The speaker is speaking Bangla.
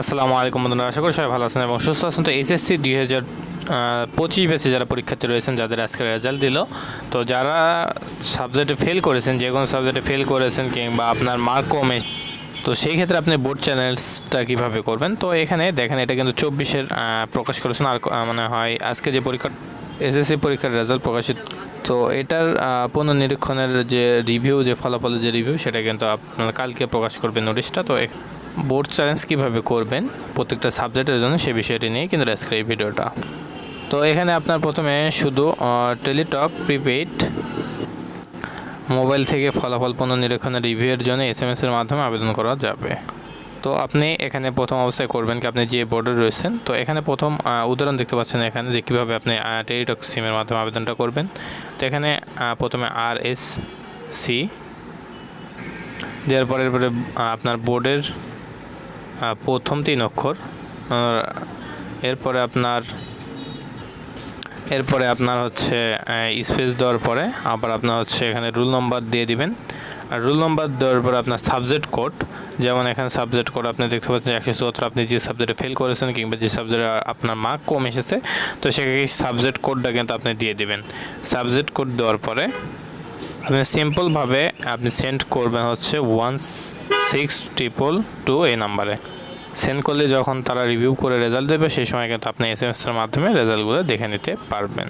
আসসালামু আলাইকুম বন্ধুরা, আশা করি সবাই ভালো আছেন এবং সুস্থ আছেন। তো এইচএসসি দুই হাজার পঁচিশ ব্যাচে যারা পরীক্ষার্থী রয়েছেন, যাদের আজকে রেজাল্ট দিল, তো যারা সাবজেক্টে ফেল করেছেন, যে কোনো সাবজেক্টে ফেল করেছেন কিংবা আপনার মার্ক কম তো সেই ক্ষেত্রে আপনি বোর্ড চ্যানেলসটা কীভাবে করবেন? তো এখানে দেখেন, এটা কিন্তু চব্বিশের প্রকাশ করেছেন। আর মানে হয় আজকে যে পরীক্ষা এসএসসি পরীক্ষার রেজাল্ট প্রকাশিত তো এটার পুনর্নিরীক্ষণের যে রিভিউ যে ফলাফলের যে রিভিউ সেটা কিন্তু আপনার কালকে প্রকাশ করবে নোটিশটা তো বোর্ড চ্যালেঞ্জ কীভাবে করবেন প্রত্যেকটা সাবজেক্টের জন্য সে বিষয়টি নিয়ে কিন্তু আজকের এই ভিডিওটা। তো এখানে আপনার প্রথমে শুধু টেলিটক প্রিপেইড মোবাইল থেকে ফলাফল পুনর্নিরীক্ষণের রিভিউয়ের জন্য এস এম এসের মাধ্যমে আবেদন করা যাবে। তো আপনি এখানে প্রথম অবস্থায় করবেন কি আপনি যে বোর্ডে রয়েছেন। তো এখানে প্রথম উদাহরণ দেখতে পাচ্ছেন এখানে যে কীভাবে আপনি টেলিটক সিমের মাধ্যমে আবেদনটা করবেন। তো এখানে প্রথমে আর এস সি দেওয়ার পরে আপনার বোর্ডের প্রথম তিন অক্ষর। এরপরে আপনার এরপরে আপনার হচ্ছে স্পেস দেওয়ার পরে আবার আপনার হচ্ছে এখানে রুল নম্বর দিয়ে দিবেন। আর রুল নম্বর দেওয়ার পরে আপনার সাবজেক্ট কোড, যেমন এখানে সাবজেক্ট কোড আপনি দেখতে পাচ্ছেন একশো চুয়াত্তর আপনি যে সাবজেক্টে ফেল করেছেন কিংবা যে সাবজেক্টে আপনার মার্ক কম এসেছে, তো সেক্ষেত্রে সাবজেক্ট কোডটা কিন্তু আপনি দিয়ে দিবেন। সাবজেক্ট কোড দেওয়ার পরে আপনি সিম্পলভাবে আপনি সেন্ড করবেন হচ্ছে ওয়ান সিক্স ট্রিপল টু এই নাম্বারে সেন্ড করলে যখন তারা রিভিউ করে রেজাল্ট দেবে, সেই সময় কিন্তু আপনি এস এম এসের মাধ্যমে রেজাল্টগুলো দেখে নিতে পারবেন।